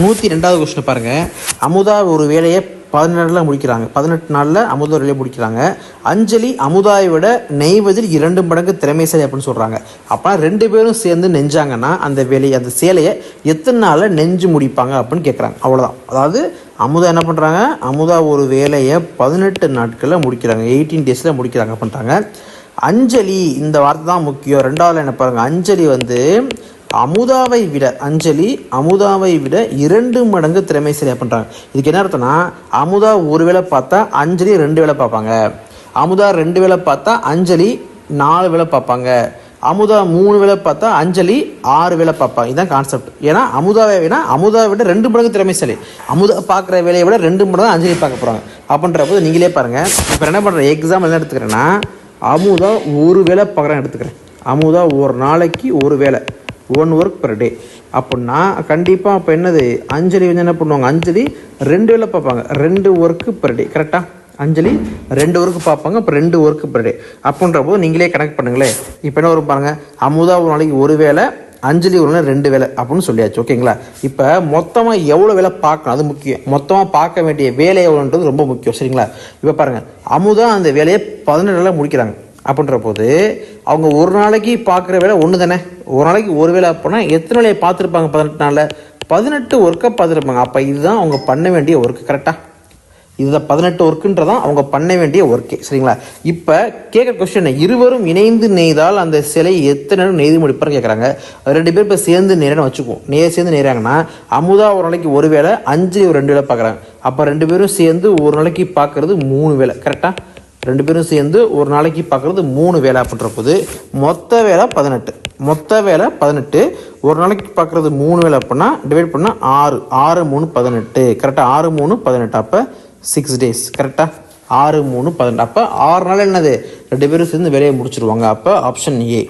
நூற்றி ரெண்டாவது கொஸ்டின் பாருங்கள் அமுதா ஒரு வேலையை பதினெட்டில் முடிக்கிறாங்க. பதினெட்டு நாளில் அமுதா வேலையை முடிக்கிறாங்க. அஞ்சலி அமுதாவை விட நெய்வதில் இரண்டு மடங்கு திறமைசாலி அப்படின்னு சொல்கிறாங்க அப்போ ரெண்டு பேரும் சேர்ந்து நெஞ்சாங்கன்னா அந்த வேலையை அந்த சேலையை எத்தனை நாளில் நெஞ்சு முடிப்பாங்க அப்படின்னு கேட்குறாங்க அவ்வளோதான் அதாவது அமுதா என்ன பண்ணுறாங்க அமுதா ஒரு வேலையை பதினெட்டு நாட்களில் முடிக்கிறாங்க. எயிட்டீன் டேஸில் முடிக்கிறாங்க பண்ணுறாங்க அஞ்சலி இந்த வார்த்தை தான் முக்கியம். ரெண்டாவது என்ன பாருங்க? அஞ்சலி வந்து அமுதாவை விட அஞ்சலி அமுதாவை விட இரண்டு மடங்கு திறமைசாலியாக பண்ணுறாங்க இதுக்கு என்ன அர்த்தம்னா அமுதா ஒரு வேளை பார்த்தா அஞ்சலி ரெண்டு வேளை பார்ப்பாங்க. அமுதா ரெண்டு வேளை பார்த்தா அஞ்சலி நாலு வேளை பார்ப்பாங்க. அமுதா மூணு வேளை பார்த்தா அஞ்சலி ஆறு வேளை பார்ப்பாங்க. இதுதான் கான்செப்ட் ஏன்னா அமுதாவை விட அமுதாவை விட ரெண்டு மடங்கு திறமைசாலி. அமுதா பார்க்குற வேலையை விட ரெண்டு மடங்கு அஞ்சலி பார்க்க போகிறாங்க அப்படின்ற போது நீங்களே பாருங்கள் இப்போ என்ன பண்ணுறேன் எக்ஸாம் என்ன எடுத்துக்கிறேன்னா அமுதா ஒரு வேளை பார்க்குறேன் எடுத்துக்கிறேன். அமுதா ஒரு நாளைக்கு ஒரு வேளை. ஒன் ஒர்க் பர் டே அப்படின்னா கண்டிப்பாக அப்போ என்னது? அஞ்சலி வந்து என்ன பண்ணுவாங்க? அஞ்சலி ரெண்டு வேலை பார்ப்பாங்க. ரெண்டு ஒர்க்கு பர் டே கரெக்டாக அஞ்சலி ரெண்டு ஒர்க்கு பார்ப்பாங்க. அப்போ ரெண்டு ஒர்க்கு பர் டே அப்படின்ற போது நீங்களே கனெக்ட் பண்ணுங்களேன். இப்போ என்ன வரும் பாருங்கள் அமுதா ஒரு நாளைக்கு ஒரு வேளை அஞ்சலி ஒரு நாள் ரெண்டு வேலை அப்படின்னு சொல்லியாச்சு. ஓகேங்களா இப்போ மொத்தமாக எவ்வளோ வேலை பார்க்கணும்? அது முக்கியம். மொத்தமாக பார்க்க வேண்டிய வேலை எவ்வளோன்றது ரொம்ப முக்கியம். சரிங்களா? இப்போ பாருங்கள் அமுதா அந்த வேலையை பதினெட்டு நாளில் முடிக்கிறாங்க. அப்படின்ற போது அவங்க ஒரு நாளைக்கு பார்க்குற வேலை ஒன்று தானே? ஒரு நாளைக்கு ஒரு வேலை அப்போனா எத்தனை வேலையை பார்த்துருப்பாங்க பதினெட்டு நாளில் பதினெட்டு ஒர்க்கை பார்த்துருப்பாங்க. அப்போ இதுதான் அவங்க பண்ண வேண்டிய ஒர்க்கு கரெக்டாக இதுதான் பதினெட்டு ஒர்க்குன்றதான் அவங்க பண்ண வேண்டிய ஒர்க்கே சரிங்களா? இப்போ கேட்குற கொஸ்டின் இருவரும் இணைந்து நெய்தால் அந்த சிலை எத்தனை நேரம் நெய்து முடிப்பார்னு கேட்குறாங்க ரெண்டு பேர் இப்போ சேர்ந்து நேரம்னு வச்சுக்குவோம். நே சேர்ந்து நேராங்கன்னா அமுதா ஒரு நாளைக்கு ஒரு வேளை அஞ்சு ரெண்டு வேலை பார்க்குறாங்க. அப்போ ரெண்டு பேரும் சேர்ந்து ஒரு நாளைக்கு பார்க்குறது மூணு வேளை கரெக்டாக ரெண்டு பேரும் சேர்ந்து ஒரு நாளைக்கு பார்க்குறது மூணு வேலை அப்படின்ற போது மொத்த வேலை பதினெட்டு. மொத்த வேலை பதினெட்டு. ஒரு நாளைக்கு பார்க்குறது மூணு வேலை அப்படின்னா டிவைட் பண்ணால் ஆறு. ஆறு மூணு பதினெட்டு. கரெக்டாக ஆறு மூணு பதினெட்டு. அப்போ சிக்ஸ் டேஸ் கரெக்டாக ஆறு மூணு பதினெட்டு. அப்போ ஆறு நாள் என்னது? ரெண்டு பேரும் சேர்ந்து வேலையை முடிச்சிருவாங்க. அப்போ ஆப்ஷன் ஏ